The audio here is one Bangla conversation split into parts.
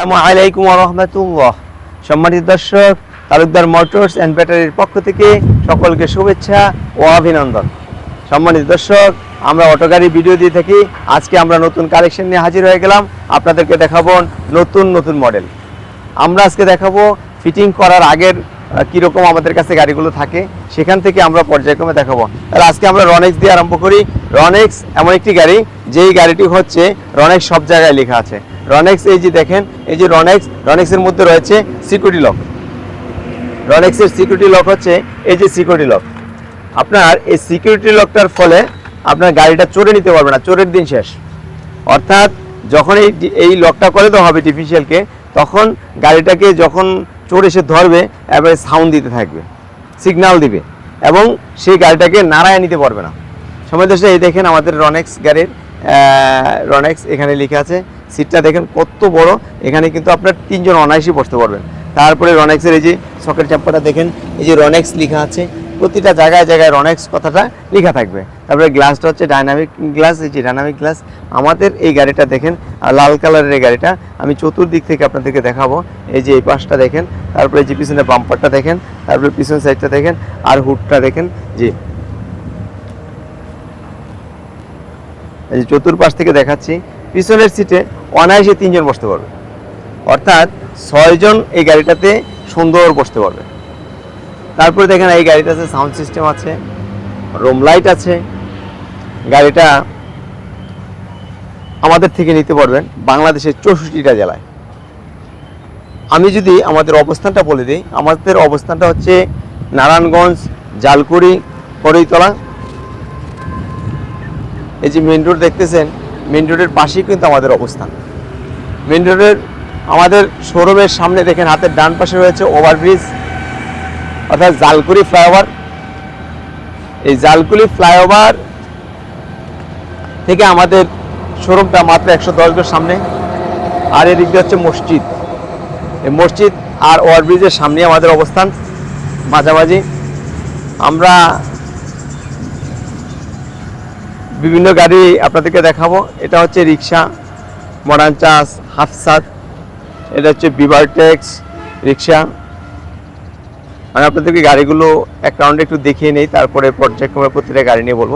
আসসালামু আলাইকুম রহমতুল্লাহ সম্মানিত দর্শক, তালুকদার মোটরস অ্যান্ড ব্যাটারির পক্ষ থেকে সকলকে শুভেচ্ছা ও অভিনন্দন। সম্মানিত দর্শক, আমরা অটো গাড়ির ভিডিও দিয়ে থাকি। আজকে আমরা নতুন কালেকশন নিয়ে হাজির হয়ে গেলাম। আপনাদেরকে দেখাবো নতুন নতুন মডেল। আমরা আজকে দেখাবো ফিটিং করার আগের কীরকম আমাদের কাছে গাড়িগুলো থাকে। সেখান থেকে আমরা পর্যায়ক্রমে দেখাবো। তাহলে আজকে আমরা রনেক্স দিয়ে আরম্ভ করি। রনেক্স এমন একটি গাড়ি, যেই গাড়িটি হচ্ছে রনেক্স সব জায়গায় লেখা আছে। রনেক্স এই যে দেখেন, এই যে রনেক্স রনেক্সের মধ্যে রয়েছে সিকিউরিটি লক রনেক্সের সিকিউরিটি লক হচ্ছে এই যে সিকিউরিটি লক আপনার এই সিকিউরিটি লকটার ফলে আপনার গাড়িটা চড়ে নিতে পারবে না, চোরের দিন শেষ। অর্থাৎ যখন এই এই লকটা করে দেওয়া হবে টিফিশিয়ালকে তখন গাড়িটাকে যখন চোর এসে ধরবে, এবারে সাউন্ড দিতে থাকবে সিগন্যাল দিবে এবং সেই গাড়িটাকে নাড়ায় নিতে পারবে না। সময় এই দেখেন আমাদের রনেক্স গাড়ির রনেক্স এখানে লেখা আছে সিটটা দেখেন কত বড়। এখানে কিন্তু আপনার তিনজন অনায়াসই বসতে পারবেন। তারপরে রনেক্সের এই যে সকেট চাপ্পাটা দেখেন, এই যে রনেক্স লেখা আছে, প্রতিটা জায়গায় জায়গায় রনেক্স কথাটা লেখা থাকবে। তারপরে গ্লাসটা হচ্ছে ডাইনামিক গ্লাস, এই যে ডাইনামিক গ্লাস। আমাদের এই গাড়িটা দেখেন লাল কালারের এই গাড়িটা, আমি চতুর্দিক থেকে আপনাদেরকে দেখাবো। এই যে এই পাশটা দেখেন, তারপরে যে পিছনে বাম্পারটা দেখেন, তারপরে পিছন সাইডটা দেখেন, আর হুডটা দেখেন, যে এই যে চতুর্পাশ থেকে দেখাচ্ছি পিছনের সিটে অনায়াসে তিনজন বসতে পারবে। অর্থাৎ ছয়জন এই গাড়িটাতে সুন্দর বসতে পারবে। তারপরে দেখেন এই গাড়িটাতে সাউন্ড সিস্টেম আছে রুম লাইট আছে। গাড়িটা আমাদের থেকে নিতে পারবেন বাংলাদেশের চৌষট্টিটা জেলায়। আমি যদি আমাদের অবস্থানটা বলে দিই, আমাদের অবস্থানটা হচ্ছে নারায়ণগঞ্জ, জালকুড়ি করইতলা এই যে মেন রোড দেখতেছেন মেন রোডের পাশেই কিন্তু আমাদের অবস্থান। মেন রোডের আমাদের শোরুমের সামনে দেখেন, হাতের ডান পাশে রয়েছে ওভারব্রিজ, অর্থাৎ জালকুড়ি ফ্লাইওভার। এই জালকুড়ি ফ্লাইওভার থেকে আমাদের শোরুমটা মাত্র একশো দশ গজ সামনে, আর এদিক দিয়ে হচ্ছে মসজিদ। এই মসজিদ আর ওভারব্রিজের সামনে আমাদের অবস্থান, মাঝামাঝি। আমরা বিভিন্ন গাড়ি আপনাদেরকে দেখাবো। এটা হচ্ছে রিক্সা মডার্ন চাস হাফসাদ এটা হচ্ছে বিভারটেক্স রিক্সা। আমি আপনাদেরকে গাড়িগুলো এক রাউন্ডে একটু দেখিয়ে নেই, তারপরে পর্যায়ক্রমে প্রতিটা গাড়ি নিয়ে বলব।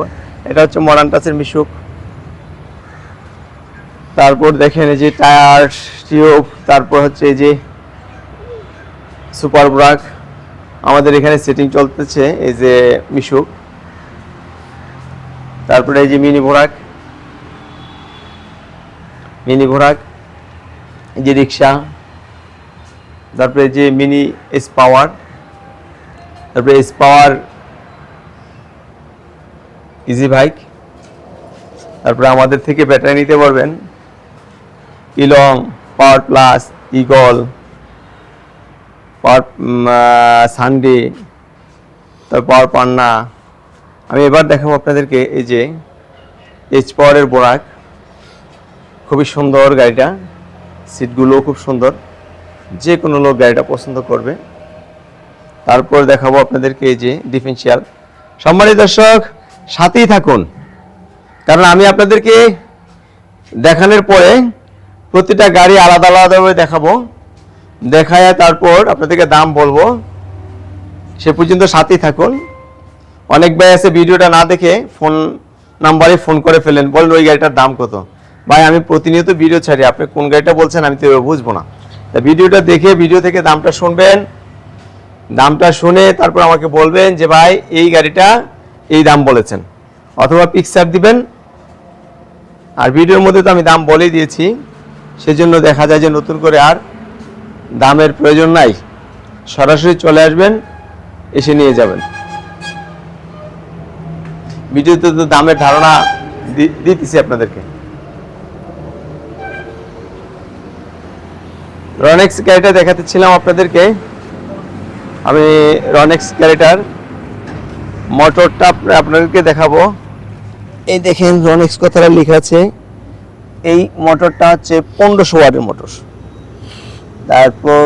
এটা হচ্ছে মডার্ন টাচের মিশুক। তারপর দেখেন এই যে টায়ার টিউব তারপর হচ্ছে এই যে সুপার ব্রাক আমাদের এখানে সেটিং চলতেছে এই যে মিশুক। তারপরে এই যে মিনি ভোরাক মিনি ভোরাক যে রিক্সা, তারপরে যে মিনি এস পাওয়ার, তারপরে এস পাওয়ার ইজি বাইক, তারপরে আমাদের থেকে ব্যাটারি নিতে পারবেন, ইলং, power plus, Eagle, power Sunday, তারপর পান্না আমি এবার দেখাবো আপনাদেরকে এই যে এইচ পাওয়ারের বোরাক। খুবই সুন্দর গাড়িটা। সিটগুলোও খুব সুন্দর। যে কোনো লোক গাড়িটা পছন্দ করবে। তারপর দেখাবো আপনাদেরকে এই যে ডিফেন্সিয়াল সম্মানিত দর্শক, সাথেই থাকুন। কারণ আমি আপনাদেরকে দেখানোর পরে প্রতিটা গাড়ি আলাদা আলাদাভাবে দেখাবো। দেখায় তারপর আপনাদেরকে দাম বলব। সে পর্যন্ত সাথেই থাকুন। অনেক ভাই আছে ভিডিওটা না দেখে ফোন নাম্বারে ফোন করে ফেলেন বলেন ওই গাড়িটার দাম কত? ভাই, আমি প্রতিনিয়ত ভিডিও ছাড়ি, আপনি কোন গাড়িটা বলছেন আমি তো বুঝব না। তা ভিডিওটা দেখে, ভিডিও থেকে দামটা শুনবেন, দামটা শুনে তারপর আমাকে বলবেন যে, ভাই, এই গাড়িটা এই দাম বলেছেন। অথবা পিকচার দিবেন। আর ভিডিওর মধ্যে তো আমি দাম বলেই দিয়েছি, সেজন্য দেখা যায় যে নতুন করে আর দামের প্রয়োজন নাই। সরাসরি চলে আসবেন, এসে নিয়ে যাবেন। ভিডিওতে দামের ধারণা দিতেছি আপনাদেরকে। রনেক্স গাড়িটা দেখাতেছিলাম আপনাদেরকে। আমি রনেক্স গাড়িটার মোটরটা আপনাদেরকে দেখাবো। এই দেখেন রনেক্স কথাটা লেখা আছে। এই মোটরটা হচ্ছে পনেরোশো ওয়াটের মোটর তারপর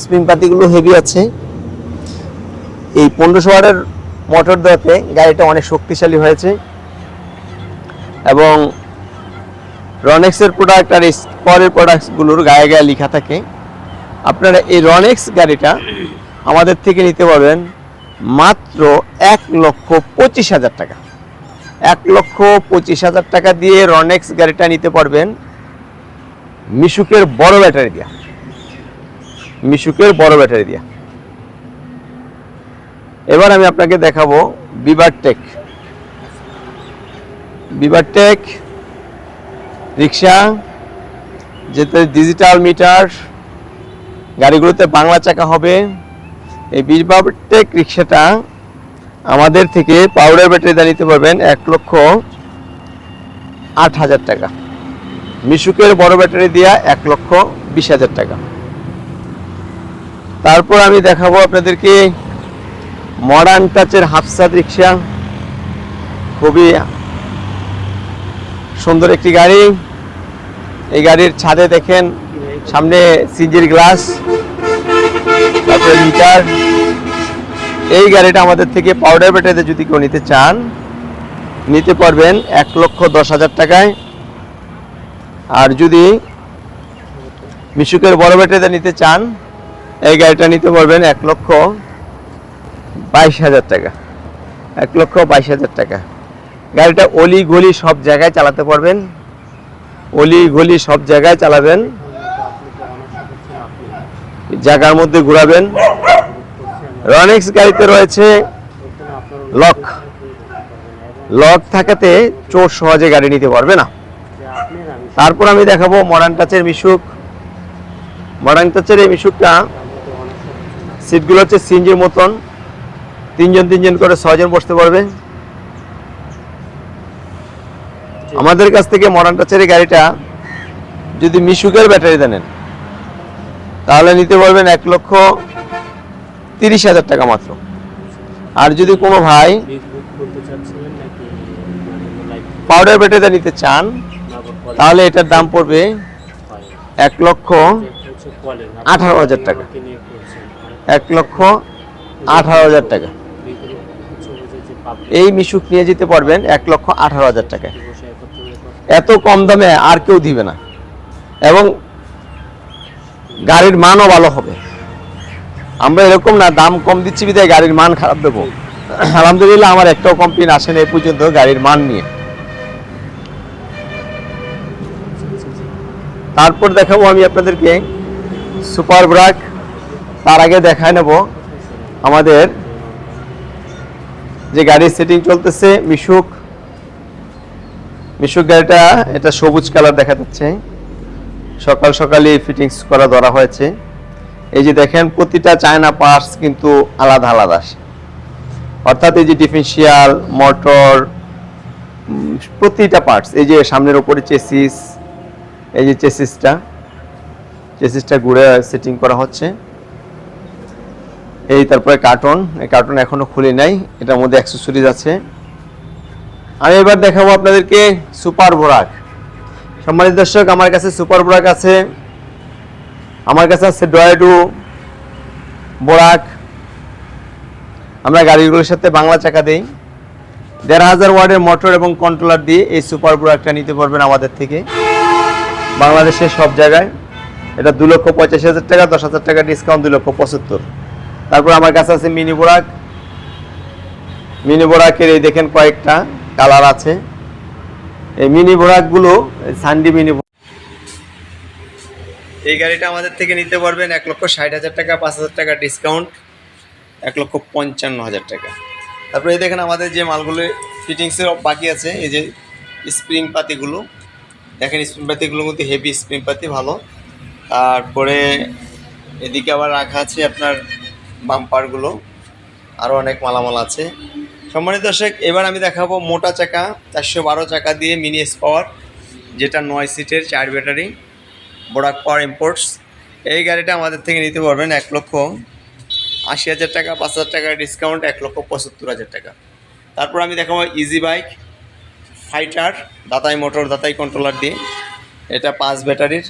স্প্রিং পাতিগুলো হেভি আছে। এই পনেরোশো ওয়াটের মোটর দেওয়াতে গাড়িটা অনেক শক্তিশালী হয়েছে। এবং রনেক্সের প্রোডাক্ট আর পরের প্রোডাক্টসগুলোর গায়ে গায়ে লেখা থাকে। আপনারা এই রনেক্স গাড়িটা আমাদের থেকে নিতে পারবেন মাত্র এক লক্ষ পঁচিশ হাজার টাকা। এক লক্ষ পঁচিশ হাজার টাকা দিয়ে রনেক্স গাড়িটা নিতে পারবেন মিশুকের বড় ব্যাটারি দিয়া। মিশুকের বড় ব্যাটারি দিয়া। এবার আমি আপনাকে দেখাবো বিবার টেক। বিবার টেক, রিক্সা, যেতে ডিজিটাল মিটার, গাড়িগুলোতে বাংলা চাকা হবে। এই বিবার টেক রিক্সাটা আমাদের থেকে পাউডার ব্যাটারি নিতে পারবেন এক লক্ষ আট হাজার টাকা। মিশুকের বড় ব্যাটারি দিয়া এক লক্ষ বিশ হাজার টাকা। তারপর আমি দেখাবো আপনাদেরকে মডার্ন টাচের হাফসাদ রিক্সা খুবই সুন্দর একটি গাড়ি। এই গাড়ির ছাদে দেখেন, সামনে সিজির গ্লাস, তারপরে মিটার। এই গাড়িটা আমাদের থেকে পাউডার ব্যাটারিতে যদি কেউ নিতে চান, নিতে পারবেন এক লক্ষ দশ হাজার টাকায়। আর যদি মিশুকের বড় ব্যাটারিতে নিতে চান, এই গাড়িটা নিতে পারবেন এক লক্ষ বাইশ হাজার টাকা। এক লক্ষ বাইশ হাজার টাকা। গাড়িটা অলি গলি সব জায়গায় চালাতে পারবেন। অলি গলি সব জায়গায় চালাবেন। জায়গার মধ্যে ঘুরাবেন। রনেক্স গাড়িতে রয়েছে লক। লক থাকাতে চোর সহজে গাড়ি নিতে পারবে না। তারপর আমি দেখাবো মডার্ন টাচের মিশুক। মডার্ন টাচের এই মিশুকটা সিটগুলো হচ্ছে সিঞ্জির মতন। তিনজন তিনজন করে ছজন বসতে পারবে। আমাদের কাছ থেকে মডার্ন টাচের গাড়িটা যদি মিশুকের ব্যাটারি দেন তাহলে নিতে পারবেন এক লক্ষ তিরিশ হাজার টাকা মাত্র। আর যদি কোনো ভাই পাউডার ব্যাটারিটা নিতে চান তাহলে এটার দাম পড়বে এক লক্ষ আঠারো হাজার টাকা। এক লক্ষ আঠারো হাজার টাকা। এই মিশুক নিয়ে যেতে পারবেন এক লক্ষ আঠারো হাজার টাকায়। এত কম দামে আর কেউ দিবে না। এবং গাড়ির মানও ভালো হবে। আমরা এরকম না, দাম কম দিচ্ছি বিধায় গাড়ির মান খারাপ দেবো। আলহামদুলিল্লাহ আমার একটাও কমপ্লেন আসেনি এই পর্যন্ত গাড়ির মান নিয়ে। তারপর দেখাবো আমি আপনাদেরকে সুপার ব্রাক। তার আগে দেখায় নেব আমাদের যে গাড়ির সেটিং চলতেছে, মিশুক। মিশুক গাড়িটা, এটা সবুজ কালার দেখা যাচ্ছে। সকাল সকালই ফিটিংস করা ধরা হয়েছে। এই যে দেখেন, প্রতিটা চায়না পার্টস কিন্তু আলাদা আলাদা অর্থাৎ এই যে ডিফেন্সিয়াল মোটর প্রতিটা পার্টস এই যে সামনের উপরে চেসিস এই যে চেসিসটা চেসিসটা ঘুরে সেটিং করা হচ্ছে। এই তারপরে কার্টন এই কার্টন এখনও খুলে নাই, এটার মধ্যে অ্যাক্সেসরিজ আছে। আমি এবার দেখাবো আপনাদেরকে সুপার বোরাক সম্মানিত দর্শক, আমার কাছে সুপার বোরাক আছে। আমার কাছে আছে ডয়েডু বোরাক আমরা গাড়িগুলোর সাথে বাংলা চাকা দেই। দেড় হাজার ওয়ার্ডের মোটর এবং কন্ট্রোলার দিয়ে এই সুপার বোরাকটা নিতে পারবেন আমাদের থেকে। বাংলাদেশের সব জায়গায়। এটা দু লক্ষ পঁচাশি হাজার টাকা, দশ হাজার টাকা ডিসকাউন্ট দু লক্ষ পঁচাত্তর। তারপর আমার কাছে আছে মিনি বোরাক। মিনি বোরাকের এই দেখেন কয়েকটা কালার আছে। এই মিনি বোরাকগুলো সানডি মিনি এই গাড়িটা আমাদের থেকে নিতে পারবেন এক লক্ষ ষাট হাজার টাকা, পাঁচ হাজার টাকা ডিসকাউন্ট এক লক্ষ পঞ্চান্ন হাজার টাকা। তারপরে এই দেখেন আমাদের যে মালগুলো ফিটিংসের বাকি আছে, এই যে স্প্রিং পাতিগুলো। দেখেন স্প্রিং পাতিগুলোর মধ্যে হেভি স্প্রিং পাতি, ভালো। তারপরে এদিকে আবার রাখা আছে আপনার বাম্পারগুলো আরও অনেক মালামাল আছে। সম্মানিত দর্শক, এবার আমি দেখাবো মোটা চাকা, চারশো বারো চাকা দিয়ে মিনি এস পাওয়ার যেটা নয় সিটের, চার ব্যাটারি বোরাক পাওয়ার ইম্পোর্টস এই গাড়িটা আমাদের থেকে নিতে পারবেন এক লক্ষ আশি হাজার টাকা, পাঁচ হাজার টাকা ডিসকাউন্ট এক লক্ষ পঁচাত্তর হাজার টাকা। তারপর আমি দেখাবো ইজি বাইক ফাইটার দাতাই মোটর, দাতাই কন্ট্রোলার দিয়ে। এটা পাঁচ ব্যাটারির।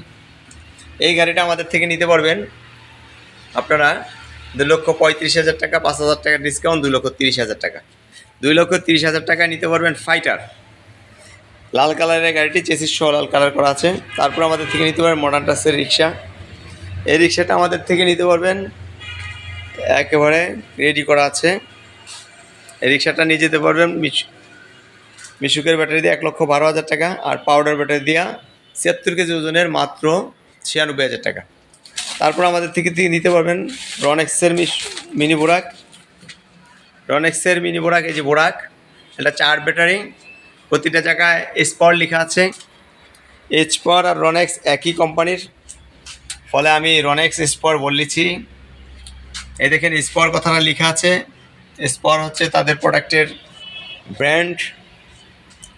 এই গাড়িটা আমাদের থেকে নিতে পারবেন আপনারা দুই লক্ষ পঁয়ত্রিশ হাজার টাকা, পাঁচ হাজার টাকা ডিসকাউন্ট দুই লক্ষ তিরিশ হাজার টাকা। দুই লক্ষ তিরিশ হাজার টাকা নিতে পারবেন ফাইটার লাল কালারের গাড়িটি চেসিস সহ লাল কালার করা আছে। তারপর আমাদের থেকে নিতে পারবেন মডার্ন টাসের রিক্সা। এই রিক্সাটা আমাদের থেকে নিতে পারবেন, একেবারে রেডি করা আছে। এই রিক্সাটা নিয়ে যেতে পারবেন মিশ- মিশুকের ব্যাটারি দিয়ে এক লক্ষ বারো হাজার টাকা আর পাউডার ব্যাটারি দিয়া ছিয়াত্তর কেজি ওজনের মাত্র ছিয়ানব্বই হাজার টাকা। তারপর আমাদের থেকে থেকে নিতে পারবেন রনেক্সের মিনি বোরাক। রনেক্সের মিনি বোরাক, এই যে বোরাক, এটা চার ব্যাটারি, প্রতিটা জায়গায় স্পর লেখা আছে। স্পর আর রনেক্স একই কোম্পানির, ফলে আমি রনেক্স স্পর বললিছি। এই দেখেন স্পর কথাটা লেখা আছে। স্পর হচ্ছে তাদের প্রোডাক্টের ব্র্যান্ড,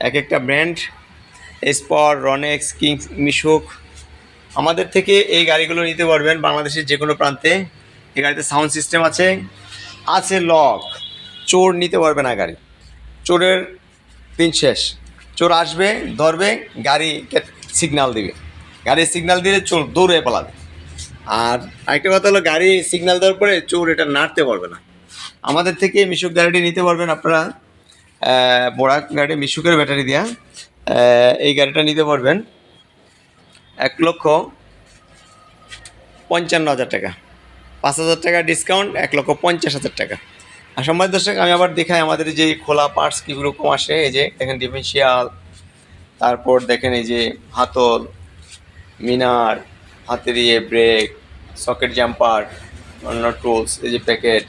এক একটা ব্র্যান্ড। স্পর রনেক্স, কিংস, মিশুক আমাদের থেকে এই গাড়িগুলো নিতে পারবেন বাংলাদেশের যে কোনো প্রান্তে। এই গাড়িতে সাউন্ড সিস্টেম আছে আছে লক। চোর নিতে পারবে না গাড়ি। চোরের দিন শেষ। চোর আসবে, ধরবে গাড়ি সিগনাল দিবে। গাড়ি সিগনাল দিলে চোর দৌড়ে পালাবে। আর আরেকটা কথা হলো, গাড়ি সিগনাল দেওয়ার পরে চোর এটা নাড়তে পারবে না। আমাদের থেকে মিশুক গাড়িটি নিতে পারবেন আপনারা। বোরাক গাড়ি মিশুকের ব্যাটারি দেওয়া এই গাড়িটা নিতে পারবেন। এক লক্ষ পঞ্চান্ন হাজার টাকা। পাঁচ হাজার টাকা ডিসকাউন্ট এক লক্ষ পঞ্চাশ হাজার টাকা। আর সম্মানিত দর্শক, আমি আবার দেখাই আমাদের যে খোলা পার্টস কীরকম আসে, এই যে দেখেন ডিফেন্সিয়াল তারপর দেখেন এই যে হাতল, মিনার, হাতের ইয়ে ব্রেক সকেট জাম্পার অন্য টুলস এই যে প্যাকেট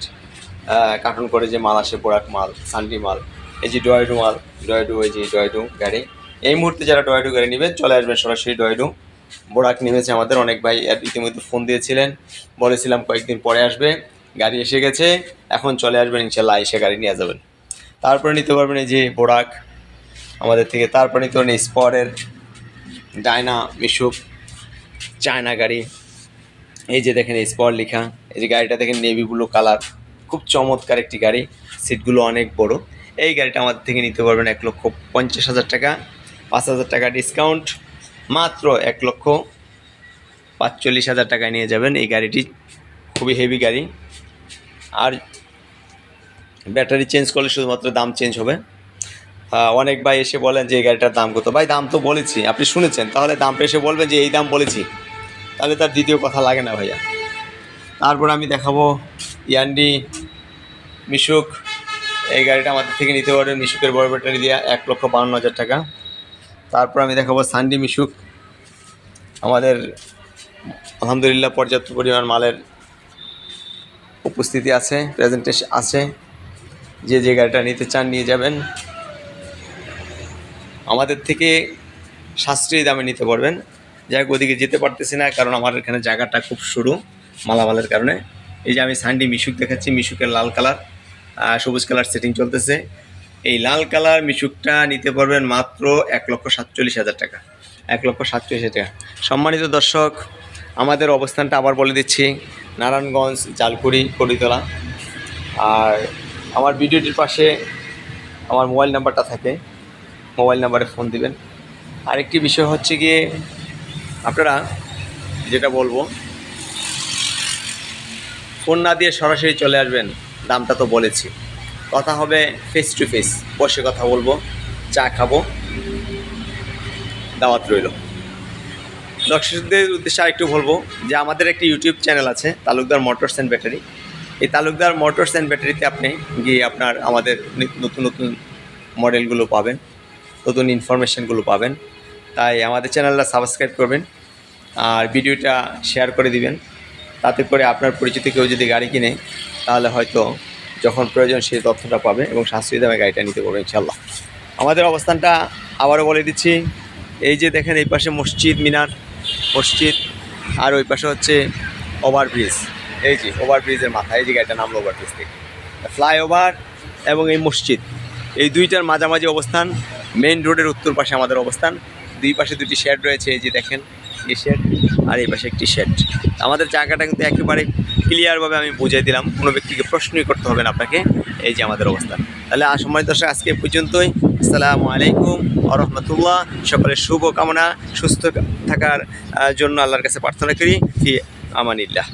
কার্টুন করে যে মাল আসে বোরাক মাল সান্ডি মাল, এই যে ডয়েডু মাল ডয়েডু এই যে ডয়েডু গাড়ি। এই মুহূর্তে যারা ডয়েডু গাড়ি নেবেন, চলে আসবেন সরাসরি ডয়েডু বোরাক নেমেছে আমাদের, অনেক ভাই ইতিমধ্যে ফোন দিয়েছিলেন। বলেছিলাম কয়েকদিন পরে আসবে, গাড়ি এসে গেছে, এখন চলে আসবেন, ইনশাল্লাহ এসে গাড়ি নিয়ে যাবেন। তারপরে নিতে পারবেন এই যে বোরাক, আমাদের থেকে। তারপরে নিতে পারবেন স্পরের ডায়না, মিশুক, চায়না গাড়ি। এই যে দেখেন স্পট লেখা, এই যে গাড়িটা দেখেন নেভি ব্লু কালার খুব চমৎকার একটি গাড়ি সিটগুলো অনেক বড়। এই গাড়িটা আমাদের থেকে নিতে পারবেন এক লক্ষ পঞ্চাশ হাজার টাকা, পাঁচ হাজার টাকা ডিসকাউন্ট মাত্র এক লক্ষ পাঁচচল্লিশ হাজার টাকায় নিয়ে যাবেন। এই গাড়িটি খুবই হেভি গাড়ি। আর ব্যাটারি চেঞ্জ করলে শুধুমাত্র দাম চেঞ্জ হবে। অনেক ভাই এসে বলেন যে এই গাড়িটার দাম কত। ভাই, দাম তো বলেছি, আপনি শুনেছেন। তাহলে দামটা এসে বলবেন যে এই দাম বলেছি। তাহলে তার দ্বিতীয় কথা লাগে না ভাইয়া। তারপর আমি দেখাবো ইয়ান্ডি, মিশুক। এই গাড়িটা আমাদের থেকে নিতে পারবেন। মিশুকের বড় ব্যাটারি দিয়ে এক লক্ষ বাউন্ন হাজার টাকা। তারপর আমি দেখাবো সানডি মিশুক। আমাদের আলহামদুলিল্লাহ পর্যাপ্ত পরিমাণ মালের উপস্থিতি আছে প্রেজেন্টেশন আছে। যে যে গাড়িটা নিতে চান নিয়ে যাবেন। আমাদের থেকে সাশ্রয়ী দামে নিতে পারবেন। যাই হোক, ওদিকে যেতে পারতেছি না, কারণ আমার এখানে জায়গাটা খুব সরু মালামালের কারণে। এই যে আমি সানডি মিশুক দেখাচ্ছি, মিশুকের লাল কালার সবুজ কালার সেটিং চলতেছে। এই লাল কালার মিশুকটা নিতে পারবেন মাত্র এক লক্ষ সাতচল্লিশ হাজার টাকা। এক লক্ষ সাতচল্লিশ হাজার টাকা। সম্মানিত দর্শক, আমাদের অবস্থানটা আবার বলে দিচ্ছি, নারায়ণগঞ্জ, জালকুড়ি কড়িতলা আর আমার ভিডিওটির পাশে আমার মোবাইল নাম্বারটা থাকে, মোবাইল নাম্বারে ফোন দিবেন। আরেকটি বিষয় হচ্ছে গিয়ে, আপনারা যেটা বলব, ফোন না দিয়ে সরাসরি চলে আসবেন, দামটা তো বলেছি। কথা হবে ফেস টু ফেস বসে কথা বলব, চা খাব, দাওয়াত রইল। দর্শকদের উদ্দেশ্যে আরেকটু বলব যে আমাদের একটি ইউটিউব চ্যানেল আছে, তালুকদার মোটরস অ্যান্ড ব্যাটারি। এই তালুকদার মোটরস অ্যান্ড ব্যাটারিতে আপনি গিয়ে আপনার আমাদের নতুন নতুন মডেলগুলো পাবেন, নতুন ইনফরমেশনগুলো পাবেন। তাই আমাদের চ্যানেলটা সাবস্ক্রাইব করবেন আর ভিডিওটা শেয়ার করে দিবেন। তাতে করে আপনার পরিচিত কেউ যদি গাড়ি কিনে, তাহলে হয়তো যখন প্রয়োজন সেই তথ্যটা পাবে এবং সাশ্রয়ী দামে গাড়িটা নিতে পারবে ইনশাল্লাহ আমাদের অবস্থানটা আবারও বলে দিচ্ছি। এই যে দেখেন এই পাশে মসজিদ মিনার, মসজিদ, আর ওই পাশে হচ্ছে ওভারব্রিজ। এই যে ওভারব্রিজের মাথা, এই যে গাড়িটা নামলো ওভারব্রিজ থেকে ফ্লাইওভার এবং এই মসজিদ, এই দুইটার মাঝামাঝি অবস্থান, মেইন রোডের উত্তর পাশে আমাদের অবস্থান। দুই পাশে দুটি শেড রয়েছে, এই যে দেখেন। এই শেড আর এই পাশে একটি শেড আমাদের জায়গাটা কিন্তু একেবারে ক্লিয়ারভাবে আমি বুঝিয়ে দিলাম। কোনো ব্যক্তিকে প্রশ্নই করতে হবে না আপনাকে। এই যে আমাদের অবস্থা। তাহলে সময় দর্শক, আজকে পর্যন্তই। আসসালামু আলাইকুম আরহামতুল্লাহ রহমতুল্লাহ। সকলের শুভকামনা সুস্থ থাকার জন্য আল্লাহর কাছে প্রার্থনা করি। ফি আমানিল্লাহ।